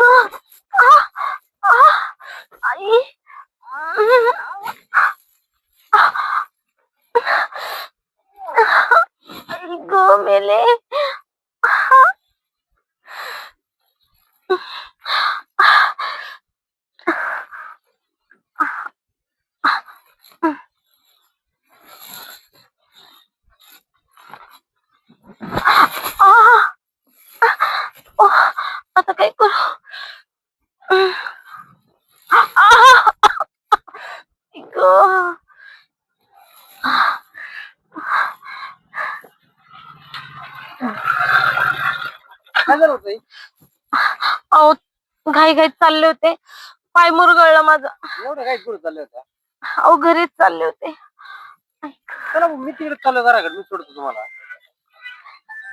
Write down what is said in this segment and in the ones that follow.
啊啊啊啊咦啊啊啊啊啊啊啊啊啊啊啊啊啊啊啊啊啊我我的背包 घाई घाईत चालले होते. पाय मुरगळला माझा. एवढं काय चाललं होतं अहो घरीच चालले होते. चला मग मी तिकडे चाललो घराकडे मी सोडतो तुम्हाला.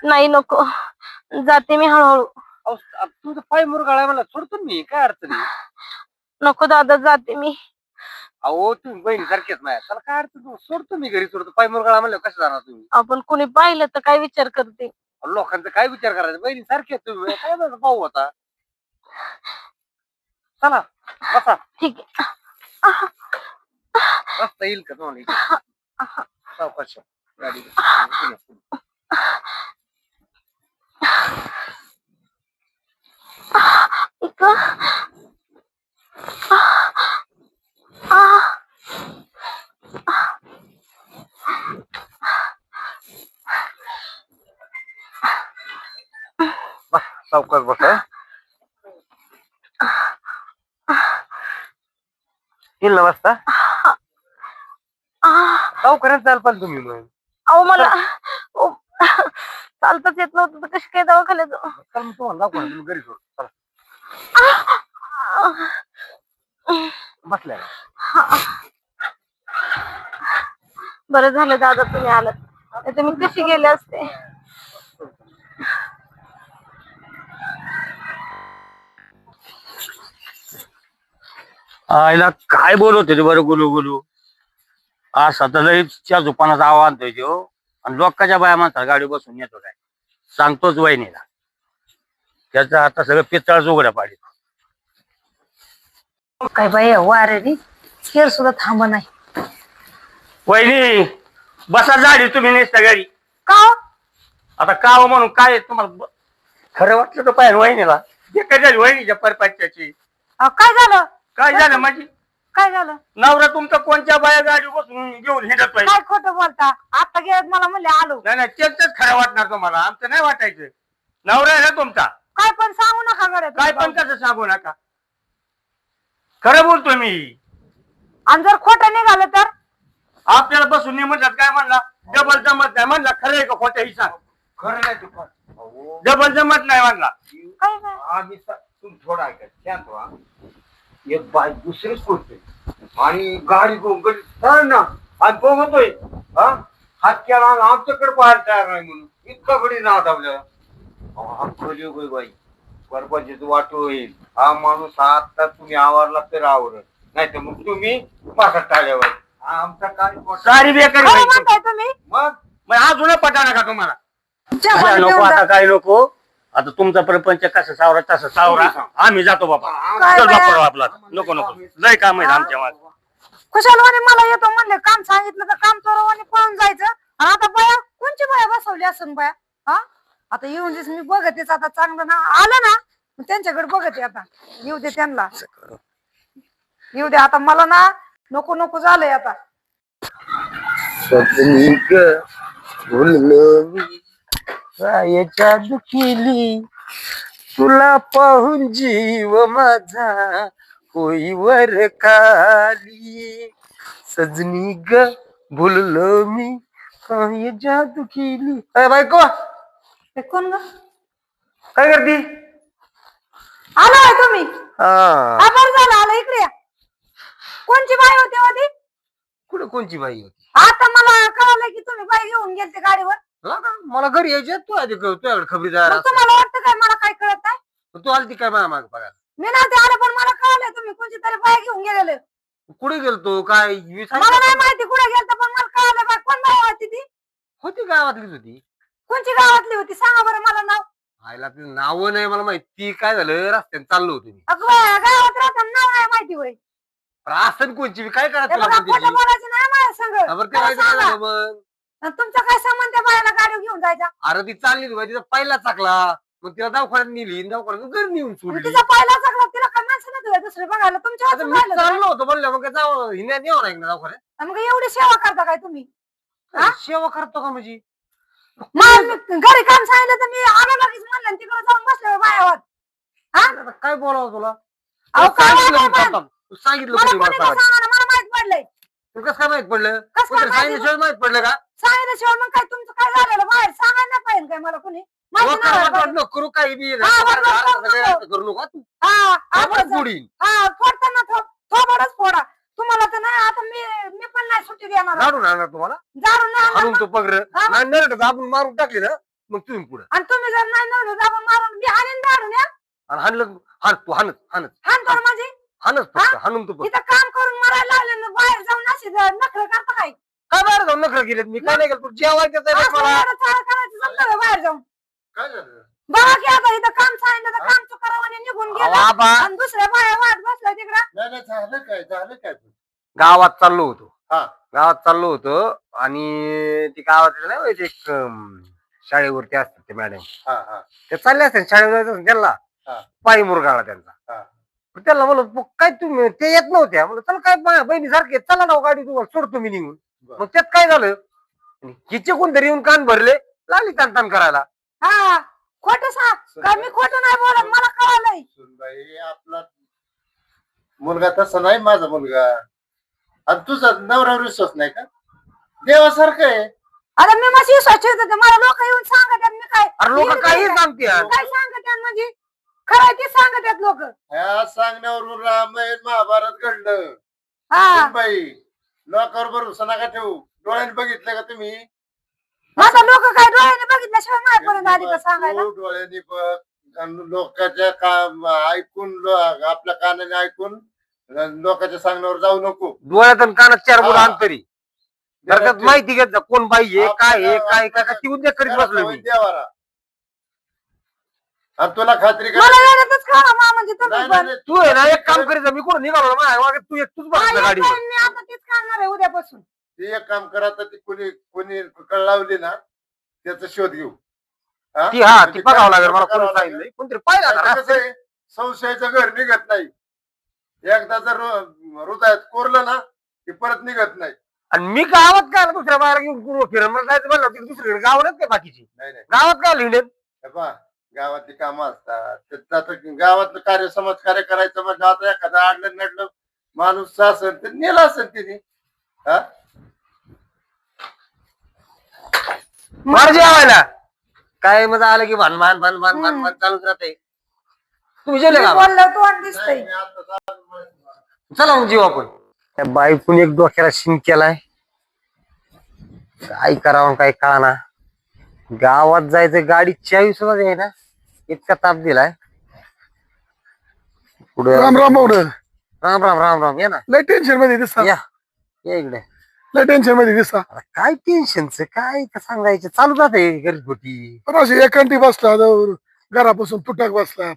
नाही नको. जाते मी हळूहळू. अहो, आ- तुमचं पाय मुरगाळा मला सोडतो ना मी काय अडचण आहे? नको दादा जाते मी. अहो तुम्ही बहिणी सारखेच नाही. त्याला काय अडचण नाही. सोडतो मी घरी सोडतो. पाय मुरगाळा म्हणलं कसं जाणार तुम्ही? आपण कोणी पाहिलं तर काय विचार करते? अहो, लोकांचा काय विचार करायचा? बहिणी सारखे तुम्ही. काय झालं पाहू आता? चला बसा. ठीक आहे. रस्ता येईल का तुम्हाला इथे? सावकाश गाडी आ सावकाश बसा. ना वाजता? आ. सावकारात चाल पाहिजे तुम्ही मग. अहो मला ओ, चालताच येत नव्हतं तर कशी काय दवाखान्यात? जाऊ? चल मग तुम्हाला दाखवा तुम्ही घरी सोड. चला. बसल्या. बरं झालं दादा तुम्ही आलात. नाही तर मी कशी गेले असते? आईला काय बोलत होते बरं गुलू गुलू? आज सतत च्या झोपानाचा आवाज आणतोय तो आणि लोकांच्या बाया माणसाला गाडी बसून येतो काय? सांगतोच वहिनीला. त्याचं आता सगळं पितळच उघड्या पाडी काय बाई वारे रे. खेळ सुद्धा थांब नाही. वहिनी बसा झाली तुम्ही नेसता गाडी का हो? आता का हो म्हणून काय आहे तुम्हाला ब- खरं वाटलं तर पाहिजे वहिनीला. जे काय झाली वहिनीच्या परपाच्याची अहो, काय झालं? काय झालं माझी? काय झालं? नवरा तुमचा कोणत्या बाया गाडी बसून घेऊन हिंडत पाहिजे काय खोटं बोलता? आता गेलं मला म्हणले आलो. नाही नाही खरं वाटणार तुम्हाला. आमचं नाही वाटायचं. नवरा आहे ना तुमचा? काय पण सांगू नका गड्या काय पण कसं सांगू नका. खरं बोलतोय मी. आणि जर खोटं निघालं तर? आपल्याला बसून नाही म्हणतात काय म्हणला? डबल जमत नाही म्हणला. खरं आहे का खोटं ही सांग. खरं नाही तू पण. अहो, डबल जमत नाही म्हणला. काय काय आम्ही सा- तुम्ही थोडा ऐका. शांत व्हा एक बाय दुसरीच करतोय आणि गाडी घेऊन गडी चल ना आणि तो म्हणतोय हा हात केला आणि आमच्याकडे पाहायला तयार नाही म्हणून. इतका गडी ना आपल्याला. हा खोली गो बाई. परपंच वाटो होईल. हा माणूस आता तुम्ही आवरला तर आवरत नाही तर मग तुम्ही माझा टाळ्यावर. हा आमचा काय पोट- सारी बेकारी काय बाई. म्हणताय तुम्ही? मग? मग हा जुना पटा नका तुम्हाला काय नको आता. काय नको. आता तुमचा प्रपंच कसं सावरा तसं सावरा. आम्ही जातो बाबा. काय चल? बापा आपला. नको नको. लय काम आहे आमच्या मागे. खुशाल वाणी मला येतो म्हणले काम सांगितलं तर काम चोरवानी पळून जायचं. आणि आता बाया कोणची बाया बसवली असन बाया? हा? आता येऊन दिस मी बघतेच आता चांगलं ना. आलं ना? मग त्यांच्याकडे बघते आता. येऊ दे त्यांना. येऊ दे आता मला ना नको नको झालंय आता. मी. काय जादू केली तुला पाहून जीव माझा होईवर खाली. सजनी ग भुललो मी. काय जादू केली अरे बायको! हे कोण ग? काय करती? आलाय तुम्ही. हा. हा बरं झालं आलं इकडे या. कोणची बाई होती होती? कुठं कोणची बाई होती? आता मला कळालं की तुम्ही बाई घेऊन गेलते गाडीवर. हा का? मला घरी यायचे तू आधी कळ- तुझ्याकडे खबरीदार मग तुम्हाला वाटतं काय मला काय कळत नाही? तू आलती काय माझ्या मागे बघा मी नव्हते आले पण मला कळलंय तुम्ही कोणची तरी बाई घेऊन गेलेले. कुठे गेलतो काय मी मला नाही सांगितलं माहिती कुठे गेलत पण मला कळालं बाई कोण बाई होती ती? होती गावातलीच होती. कोणची गावातली होती? सांगा बरं मला नाव. आईला ते नाव नाही मला माहिती काय झालं रस्त्याने चाललो होतो मी. अगं बाया, गावात राहताना नाव नाही माहिती होय. पण असं कोणची बी काय करायचं हे बघा खोटं? बोलायचं नाही माझ्या संग. बरं ते खरं माहिती काय सांगा. झालं मग. तुमचा काय संबंध त्या बायाला गाडी घेऊन जायचा? अरे ती चालली होती तिचा पहिला चाकला. मग तिला दवाखान्यात नेली दवाखान्यात घरी नेऊन सोडली. तिचा पहिला चांगला तिला काय दुसरे बघायला? तुमच्या आता वाचून मी राहिलं का? चाललो होतो म्हणलं मग जाऊ हिने नेऊ नाही ना दवाखान्यात? आणि मग एवढी सेवा करता काय तुम्ही? हा? सेवा करतो का म्हणजे? मी घरी काम सांगितलं तर मी आलो लगेच म्हणलं आणि तिकडे जाऊन बसले बायावर आता काय बोलावं तुला? अहो, तुला काय सांगितलं पण? तू सांगितलं मला कोणी मला कोणी काय माहीत पडलंय. कसं काय माहीत पडलं? कसं काय माहिती? सांगितल्याशिवाय माहीत पडलं का? सांगितल्याशिवाय मग काय तुमचं काय झालेलं? बाहेर सांगायला नाही पाहिजे काय मला कोणी. नको करू काही बी हा, नको सगळे करू. नका तू. हा आपण आपण पुढील हा फोडताना थो- थोबाडच फोडा. तुम्हाला तर नाही आता मी मी पण नाही सुट्टी देणार. झाडून आणणार तुम्हाला? जाणून नाही आणणार. तो पगर हा. नाही नरडत आपण मारून टाकली ना मग तुम्ही पुढे. आणि तुम्ही जर नाही नवलं आपण मारून मी हाणीन दाडून या. आणि हाणलं हाण तू हाणत हाणत हाण माझी? हाणच फक्त हाणून तू फक्त. इथं काम करून मरायला लागले ना बाहेर जाऊन असे नखर करता काय? काय बाहेर जाऊन नखर गेलेत मी काय नाही केलं? तू जेवायचं आहे असं मला. एवढं चाळ करायचं का बाहेर जाऊन? काय झालं? बघा की आता इथं काम सांगितलं तर काम करावं आणि निघून गेलं. बाबा आणि दुसऱ्या बाया वाट बसल्या तिकडं. नाही नाही झालं काय झालं काय पण? गावात चाललो होतो. हा. गावात चाललो होतो आणि ती गावात नाही एक अं, शाळेवरती असतात ते मॅडम. हा हा. ते चालले असते शाळेवर जायचं त्यांना. हा. पायी मुरगाळा त्यांचा. हा. पण त्यांना म्हणलं "मग काय तुम्ही ते येत नव्हत्या म्हणलं चला काय बहिणी सारखे चला ना हो गाडी तुम्हाला सोडतो मी निघून. मग त्यात काय झालं? हिचे कोणतरी येऊन कान भरले लागली ताण ताण करायला. हा खोटं सांग. का मी खोटं नाही बोलत मला कळालंय. सुनबाई आपला मुलगा तसा नाही माझा मुलगा. आणि तुझा नवरा विश्वास नाही का? देवासारखं आहे. आता मी मशी विश्वास ठेवत मला लोक येऊन सांगत मी काय अरे लोक काही काय- सांगते काय सांगत म्हणजे? खरं ते सांगत आहेत लोक? ह्या सांगण्यावरून रामायण महाभारत घडलं. हा. सुनबाई लोकांवर भरोसा नका ठेवू. डोळ्याने बघितलं का तुम्ही? माझा लोक काय डोळ्याने बघितल्याशिवाय माहीत पडून आधी का सांगायला? तू डोळ्याने बघ. आणि लोकांच्या काम ऐकून लो- आपल्या कानाने ऐकून लोकांच्या सांगण्यावर जाऊ नको. डोळ्यात आणि कानात चार बोल हा. अंतरी जर त्यात माहिती घेत जा, कोण बाई आहे काय आहे काय काय काय ती उद्या करीत बसलो मी. देवारा आणि तुला खात्री का? मला वेळेतच खावा मा म्हणजे तुम्ही नाही, पण नाही, तू आहे ना एक काम करीत मी कोण निघालो ना माझ्या मागे तू एक तूच हा, बसला एक मी आता तेच आहे उद्यापासून. ती एक काम करा तर ती कोणी कोणी कळ लावली ना त्याचा शोध घेऊ. हा? ती हा ती म्हणजे बघावं काय लागेल मला करावं कोणी लागेल? सांगितलं कोणतरी पाहिलं आता आता. कसं आहे संशयाचं घर निघत नाही. एकदा जर हृ- हृदयात कोरलं ना की परत निघत नाही. आणि मी गावात काय आलो दुसऱ्या बाहेर घेऊन कुठं फिरत मला जायचं म्हणलं दुसरीकडे गावात काय बाकीची? नाही नाही. गावात काय हे पहा, गावातली कामं असतात. तर आता गावातलं कार्य समाज कार्य करायचं म्हणजे आता एखादं आडलं नडलं माणूस असेल तर नेला असेल तिने. हा? मार जेवायला काय मजा आलं की भान भान भान भान भान भान चालूच राहते तुम्ही जेवले मी का? बोललो तोंड दिसतंय. नाही, मी आता जा- चला मग जीव आपण. त्या बायकून एक डोक्याला शिंक केलाय. काय करावं काय कळाना. गावात जायचं गाडी चावी सुद्धा ना इतका ताप दिलाय. पुढे राम राम भाऊ राम राम राम राम. या ना. लय टेन्शनमध्ये दिसता. या. या इकडे. लय टेन्शनमध्ये दिसता. आता काय टेन्शनच काय सांगायचं? चालू जाते गरीब होती पण अशी एकांटी बसला जाऊन घरापासून तुटक बसला.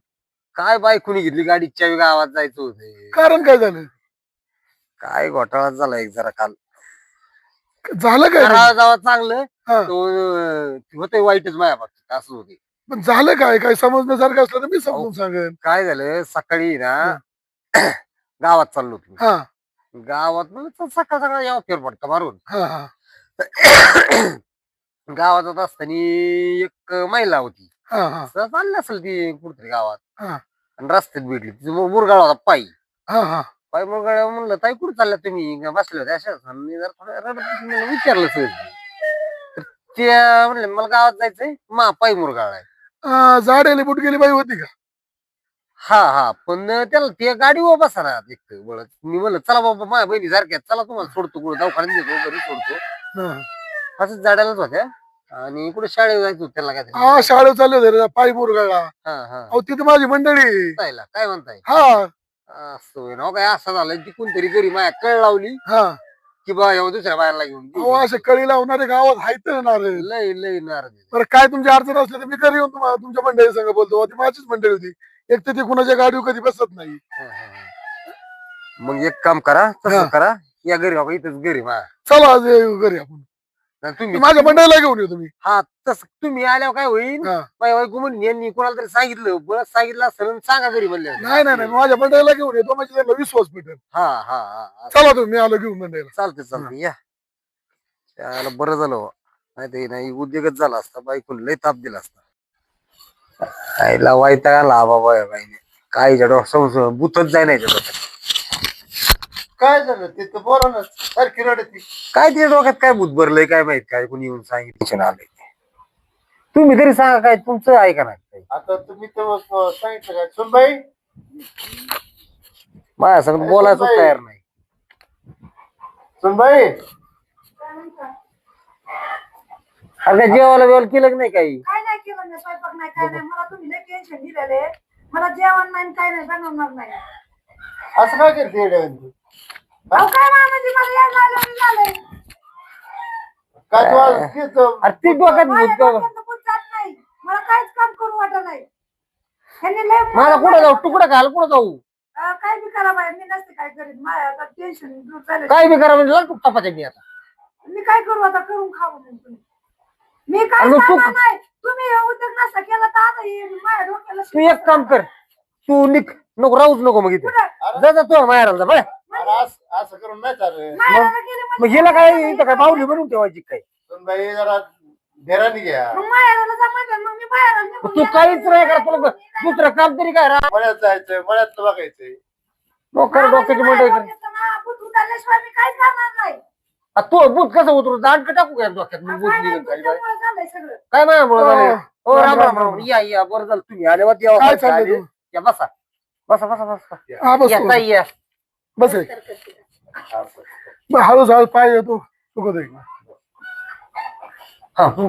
काय बायकुनी घेतली गाडी? चावी गावात जायचं होते. कारण काय झालं? काय घोटाळा झाला एक जरा काल. झालं काय? करावं जावं चांगलं. हा. तो होतंय वाईटच माया बाबतीत असं होते पण झालं काय? काय समजण्यासारखं असलं तर मी समजून सांगेन. काय झालं? सकाळी ना गावात चाललो होतो हा. गावात म्हणलं चल सकाळ सकाळ यावं फेरफटका मारून. हा हा. गावात जात असताना एक महिला होती. हा हा. चालली असेल ती कुठतरी गावात. हा. आणि रस्त्यात भेटली. तिचा मु- मुरगाळा होता पायी. हा हा. पायी मुरगाळ्या म्हणलं ताई कुठे चालल्या तुम्ही? बसले होते अशा आणि मी जरा थोडं रडत होती, विचारलं सहज. तर त्या म्हणले मला गावात जायचंय. मा पायी मुरगाळा आहे. झाडेली बुट गेली बाई होती का? हा हा. पण त्याला त्या गाडीवर बसा ना एक तर. मी म्हणलं चला बाबा माझ्या बहिणी सारख्या चला तुम्हाला सोडतो कुठं दवाखान्यात देतो घरी सोडतो. हा. असंच जाड्यालाच होत्या. आणि कुठे शाळेत जायचं होतं त्याला काय हा शाळेत चालले होते रे, पायी हा हा. अहो तिथे माझी मंडळी. जायला काय म्हणताय? हा. असं होय ना हो काय? असं झालं ती कोणतरी घरी माया कळ लावली. हा. की बा एवढं दुसऱ्या बाहेरला घेऊन अहो असे कळी लावणारे गावात आहेत ना रे लय लय नाराज आहे. बरं काय तुमची अडचण असली तर मी घरी येऊन तुम्हाला तुमच्या मंडळी संग बोलतो. ती माझीच मंडळी होती. एक तर ती कुणाच्या गाडीवर कधी बसत नाही. मग एक काम करा. तसं करा. या घरी बाबा इथंच घरी मा चला आज घरी आपण. आणि तुम्ही माझ्या मंडळीला घेऊन येऊ तुम्ही. हा तस तुम्ही आल्यावर काय होईल हा. माझ्या बायको म्हणून यांनी कोणाला तरी सांगितलं बस सांगितलं आणि सांगा घरी म्हणले नाही नाही नाही माझ्या मंडळीला घेऊन येतो म्हणजे त्यांना विश्वास भेटेल. हा हा हा हा. चला तुम्ही मी आलो घेऊन मंडळीला चालते चालते या. त्याला बरं झालं बुवा. नाही ते नाही उद्योगच झाला असता बायकून लय ताप दिला असता. आईला वाईटा आला बाबा या बाईने. काय जड संस बुतच जाय नाही त्याच्यात. काय झालं? ते तर बोला ना सारखी रडती. काय तिच्या डोक्यात काय भूत भरलंय काय माहीत काय? कोणी येऊन सांगितलं आलंय तुम्ही तरी सांगा काय तुमचं ऐका ना काही. आता तुम्ही तर सांगितलं काय सुनबाई? माझ्या संग बोलायचं. तयार नाही. सुनबाई? अरे जेवायला बिवायला केलं की नाही काही. काय नाही केलं नाही स्वयंपाक नाही काय नाही. मला तुम्ही लय टेन्शन दिलेले. मला जेवण नाही काय नाही बनवणार नाही. असं काय करते येड्यावानी? अहो काय मामाजी मला यायला आलं झालंय. काय तू आज तेच, अरे ती डोक्यात माझ्या भूत डोक्यात तर कुठं जात नाही. मला काहीच काम करू वाटत नाही. ह्यांनी लय मला कुठं जाऊ? तुकडा कुठं जाऊ? अं, काय बी करा बाई मी नसते काय करीत. माझ्या आता टेन्शन दूर झालं काय बी करा म्हणजे लागतो मी आता. मी काय करू आता? करून खाऊ मग तुम्ही. मी काय अगं तू- नाही. तुम्ही उद्योग नसता केला तर आता हे माझ्या डोक्याला तू एक काम कर. तू निक नको राहूच नको मग इथे. जा जा तू माहेराला जा बरं अरे असं असं करून नाही चालेल माहेराला गेले म्हणजे मग हिला काय इथं काय बाहुली बनवून ठेवायची काय? सुनबाई जरा धेराने घ्या. मग माहेराला जा म्हणतात मग मी बाहेर निघून तू. काहीच नाही करा तुला दुसरं काम तरी काय राहा मळ्यात बघायचंय. डोक्याला डोक्याची माझ्या मंडळी कर डोक्याचं ना, आपण उतरल्याशिवाय मी काहीच करणार नाही. आ, तू भूत कसं उतरू? दांड टाकू काय डोक्यात? मग भूत काय खाली झालंय सगळं. माझ्यामुळे झालं हो, हो राम राम, राम राम, या या बरं झालं. तुम्ही आले वा तेव्हा काय चाललंय? या बसा. बसा बसा बसा. हा बस या ताई या. बस आहे. बरं, हळूच हळू पाय येतो. चुकत आहे हा तू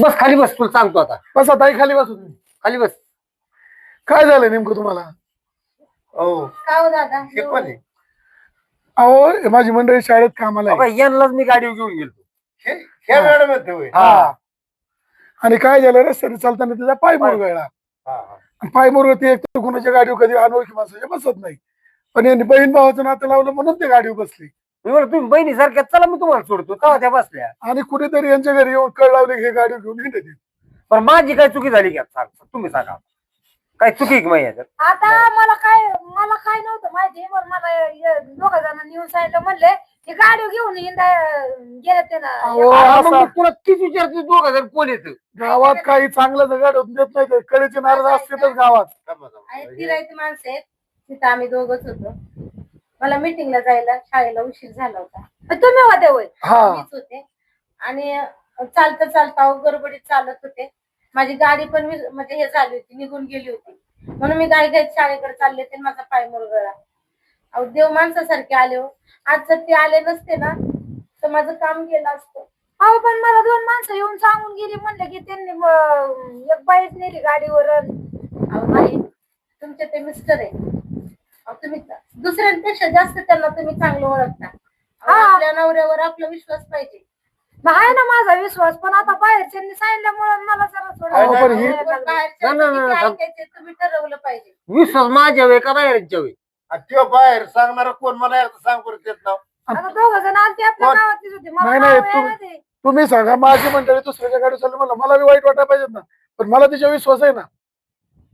बस खाली बस तुला सांगतो आता. बस आता ताई खाली बसू तुम्ही. खाली बस. काय झालं नेमकं तुम्हाला? हो का हो दादा? हे पण आहे. अहो हे माझी मंडळी शाळेत कामाला यांनाच मी गाडी घेऊन गेलो. हे हे. मॅडम आहेत होय. हा. आणि काय झालं रस्त्याने चालताना तिचा पाय. मुरगळला. हा, हा. पाय मुरगळ ते एक तर कोणाच्या गाडीवर कधी अनोळखी माणसाच्या बसत नाही. पण यांनी बहीण भावाचं नातं लावलं म्हणून ते गाडीवर बसली. मी म्हणलं तुम्ही बहिणी सारख्या चला मी तुम्हाला सोडतो. तेव्हा त्या बसल्या. आणि कुठेतरी यांच्या घरी येऊन कळ लावले की हे गाडी घेऊन हिंडत. पण माझी काय चुकी झाली का? सांग तुम्ही सांगा. काय चुकी का माझी याच्यात? आता मला काय मला काय नव्हतं माहिती. बरं मला दोघ जण नेऊन सांगितलं म्हणले की गाडी घेऊन हिंदा गेले ते ना हा, मग मी तुला तीच विचारते दोघं जण कोण येत गावात काही चांगलं गाडी होऊन देत नाही कडेचे नारळ असतातच गावात. आणि फिरायची माणसं आहेत. तिथं आम्ही दोघच होतो. मला मीटिंगला जायला शाळेला उशीर झाला होता. तुम्ही होते होय. हा. मीच होते. आणि चालता चालता गडबडीत चालत होते. माझी गाडी पण वि- म्हणजे हे झाली होती निघून गेली होती. म्हणून मी गाडी घ्यायची शाळेकडे चालले होते आणि माझा पाय मुरगळला. अहो देव माणसासारखे आले हो. आज जर ते आले नसते ना तर माझं काम गेलं असतं. अहो पण मला दोन माणसं येऊन सांगून गेली. म्हणले की त्यांनी म- एक बाईच नेली गाडीवर अहो नाही तुमचे ते मिस्टर आहे अहो तुम्ही दुसऱ्यांपेक्षा जास्त त्यांना तुम्ही चांगलं ओळखता. अहो, हा. आपल्या नवऱ्यावर आपला विश्वास पाहिजे. आहे ना माझा विश्वास पण आता बाहेरच्यांनी सांगितल्यामुळे मला जरा अहो, थोडं पण ही- पण बाहेरच्या नाही, नाही, किती नाही. ऐकायचे तुम्ही ठरवलं पाहिजे. विश्वास माझ्या वे का बाहेरच्या वे आणि त्यो बाहेर सांगणारा कोण? मला एकदा सांग बरं त्यात नाव. दोघ जण आलते आपल्या कोण? गावातलीच होती. मला नाही, नाही, नाव तू- यायला दे. तुम्ही सांगा माझी मंडळी दुसऱ्याच्या गाडी चालली मला मला बी वाईट वाटायला पाहिजेत ना. पण मला तिच्या विश्वास आहे ना.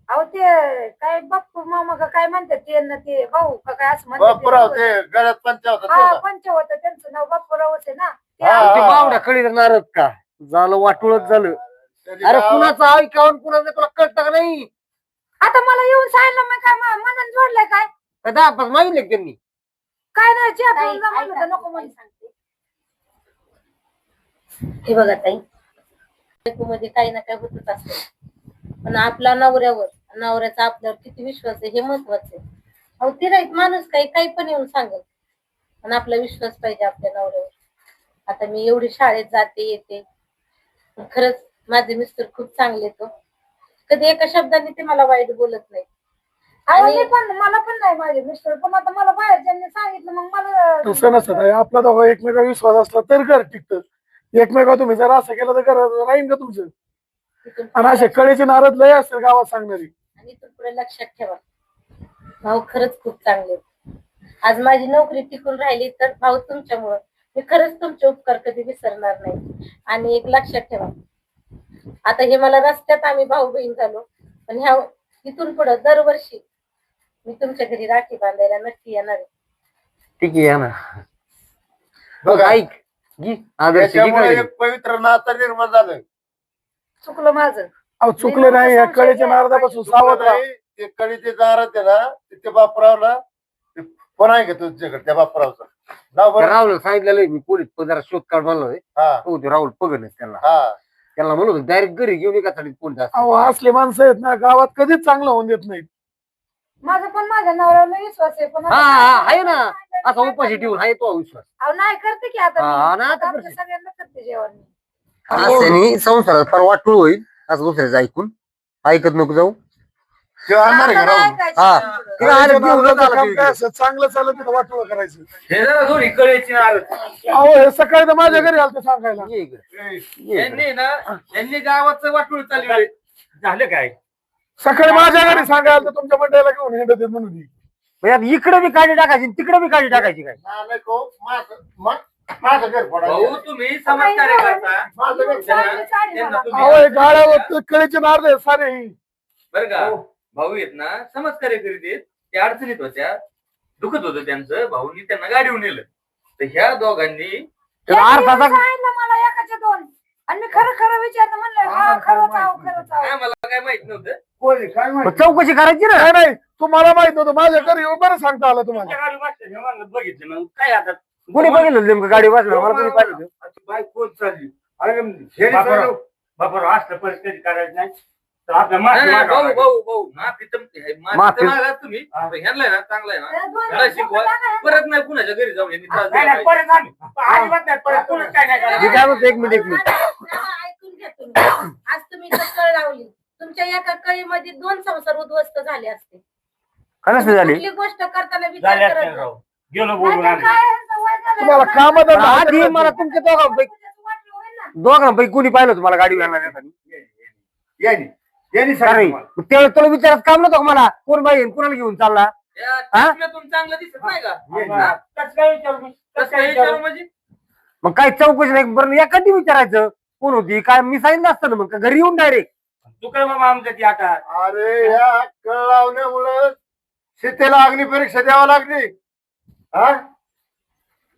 अहो ते काय बाप्पू मामा का काय म्हणतात ते न ते भाऊ का काय असं म्हणतात बापराव ते. ते गळ्यात पंचा होता हा? पंच होतं त्यांचं नाव बाप्पूरावच आहे ना. ते हा, हा. का? झालं वाटुळच झालं. त्याची अरे कुणाचं ऐकावून कुणाचं तुला कळतं का नाही? आता मला येऊन सांगितलं मग काय म- मनात जोडलंय काय? का दहा पाच मागितले का त्यांनी? काय नाही चहा ताई, पिऊन जा म्हणलं ऐका, तर नको मी म्हणलं. सांगते. हे बघा ताई मध्ये काही ना काही होतच असतं. पण आपला नवऱ्यावर नवऱ्याचा आपल्यावर किती विश्वास आहे हे महत्वाचं आहे. अहो तिराईत माणूस काही काही पण येऊन सांगत पण आपला विश्वास पाहिजे आपल्या नवऱ्यावर. आता मी एवढी शाळेत जाते येते. पण खरंच माझे मिस्टर खूप चांगले तो कधी एका शब्दाने ते मला वाईट बोलत नाही आणि- पण मला पण नाही माझे मिस्टर. पण आता मला बाहेरच्यांनी सांगितलं मग मला तसं नसतं ताई. आपला दोघा एकमेका विश्वास असला तर घर टिकतं. एकमेका तुम्ही जर असं केलं तर घर राहीन का तुमचं? आणि असे कळीचे नारद लय असतील गावात सांगणारी. आणि इथून पुढे लक्षात ठेवा. भाऊ खरंच खूप चांगले. आज माझी नोकरी टिकून राहिली तर भाऊ तुमच्यामुळं. मी खरंच तुमचे उपकार कधी विसरणार नाही. आणि एक लक्षात ठेवा. आता हे मला रस्त्यात आम्ही भाऊ बहीण झालो. पण ह्या इथून पुढे दरवर्षी मी तुमच्या घरी राखी बांधायला नक्की येणार आहे. ठीक आहे या ना बघा. ऐक घे. आदर्श घे त्याच्यामुळे काळजी. एक पवित्र नातं निर्माण झालं चुकलं माझं. अहो चुकलं नाही या कळीच्या नारदापासून सावध राहा. ते कळीचे दारात आहे ना ते- ते बापरावला ते फोन आहे का तुझ्याकडे त्या बापरावचा? नाव त्या बरं. राहुल सांगितलेलं आहे, मी पोलीस पण जरा शोध काढ म्हणलोय हा. हो ते राहुल पगड त्यांना हा. त्यांना म्हणलो डायरेक्ट घरी घेऊन एका जास्त? अहो असले माणसं आहेत ना गावात कधीच चांगलं होऊन देत नाहीत. माझा पण माझ्या नवऱ्याला विश्वास आहे पण हा हा आहे ना असा उपाशी ठेवून आहे तो विश्वास अहो नाही करते की आता हा, मी. ना, आता आता आमच्या करते. सगळ्यांना करते जेवण मी. संसारात फार वाटूळ होईल असं दुसऱ्याचं ऐकून ऐकत नको जाऊ ते आणणार आहे का आता नाही राहुल ऐकायचं हा. तुमचं. तिला आलं कळीच्या घेऊन नारदाचं आला काम तिकडे. काय असं चांगलं चालत तिथं वाटोळं करायचं हे जरा दोन्ही कळायची नारळ अहो हे सकाळी तर माझ्या घरी आलं सांगायला ये इकडे. ये इकडे. यांनी ना यांनी गावाचं वाटूळ चालू झालं काय सकाळी माझ्या घरी सांगायला तर तुमच्या मंडळाला घेऊन हिंडत आहेत म्हणून ही. इकडे बी काढी टाकायची तिकडे बी काढी टाकायची काय? हो, माझं- मा- माझं घर भाऊ फोडायचं तुम्ही समाजकार्य करता. माझं घर चांगली साडी त्यांना मला. तुम्ही- अहो हे गाड्यावर कळीचे नारद आहेत सारे. ही. बरं का? भाऊ आहेत ना समाजकार्य करीत आहेत. त्या अडचणीत होत्या. दुखत होतं त्यांचं. भाऊनी त्यांना गाडीवर नेलं. तर ह्या दोघांनी सांगितलं मला एकाचे दोन. आणि मी खरं खरं विचारलं म्हणलं हा खरंच आहो खरंच आहो. काय मला काय माहीत नव्हतं. कोण आहे? काय मग माहिती? चौकशी करायची ना? नाही नाही तुम्हाला माहीत नव्हतं. माझ्या घरी येऊन बरं सांगता आलं तुम्हाला. गाडी बघितलं मग. काय आता? कोणी बघितलं नेमकं गाडी वाचलं मला कोणी पाहिलं? होतं? आता बाई कोण चालली? अरे हे बापराव. बाबा असलं परिस्थिती करायची नाही. नाही, नाही, भाऊ. भाऊ भाऊ माफी माफी मागा तुम्ही ह्यांना आहे ना चांगलं आहे ना. त्या दोन ह्याला शिकवा. परत नाही कुणाच्या घरी जाऊन यांनी त्रास नाही दिला नाही पाहिजे. परत आम्ही. अजिबात नाही परत कोणच काय नाही करायचं मी काय म्हणतो एक मिनिट एक मिनिट. जरा ऐकून घ्या तुम्ही. आज तुम्ही इथं कळ लावली. तुमच्या एका कळीमध्ये दोन संसार उद्ध्वस्त झाले असते. झाली? कुठली गोष्ट करताना झाले विचार असतील करत जा. राव. गेलो बोलून नाहीतर आम्ही. काय यांचं वय झालंय. तुम्हाला मला- आधी मला तुमच्या दोघांपैकी वाटलं होईल ना. दोघांपैकी कोणी पाहिलं तुम्हाला गाडी घालणार यांनी यांनी सांगितलं त्यावेळेस तुला विचारत काम नव्हतं का मला? कोण बाई कोणाला घेऊन चालला? या हा? चष्म्यातून चांगलं दिसत नाही का? हा, कसं काय विचारू मी? कसं कसं काय विचारू विचारू? म्हणजे? मग काय चौकशी नाही बरं एखादी विचारायचं. कोण होती? काय? मी सांगितलं असतं ना मग. का घरी येऊन डायरेक्ट तू काय बाबा आमच्या ती आता अरे या कळ लावण्यामुळं सीतेला अग्नी परीक्षा द्यावी लागली. हा?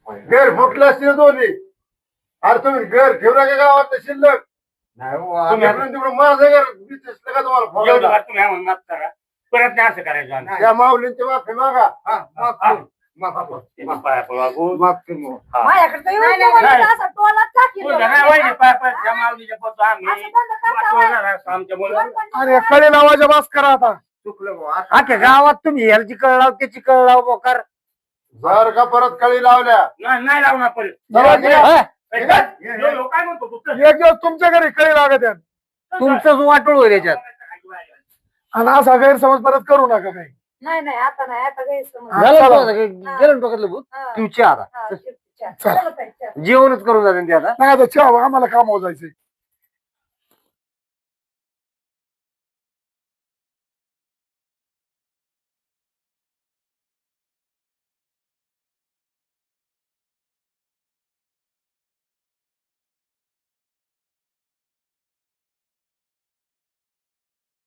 घर फुटलं असतील दोन्ही. अरे तुम्ही घर ठेवला का गावात शिल्लक? नाही हो, तुम्ही- माझं घर तुम्हाला एवढं माफ करा परत नाही असं करायचं आम्ही. त्या माऊलींची माफी मागा हा, माफ हा. कर. माफ कर. ते पाया पडू. माझ्याकडे येऊन नाही, नाही. असं टाकील पड, त्या माऊलीच्या आम्ही असं धंदा करता वाटोळं वय. झालं असं आमच्या मुलं दोन पंचवीस अरे कडे नावाच्या बास करा आता चुकलं बुवा. आता गावात तुम्ही ह्याची कळ लाव त्याची कळ लाव मोकार जर का परत कळी लावल्या नाही नाही लावणार परत घ्या. हा? काय? म्हणतो? तू? एक दिवस तुमच्या घरी कळी लागत आहेत. तुमचंच वाटोळ होईल याच्यात. आणि असा गैरसमज परत करू नका काही. नाही नाही आता नाही आता गैरसमज. झालं चला. गेलं ना डोक्यातलं भूत? हा, तुमची हा, चल. ताई, चल. जेवणच करून जाते ते आता. नाही आता चहा आम्हाला कामावर जायचंय.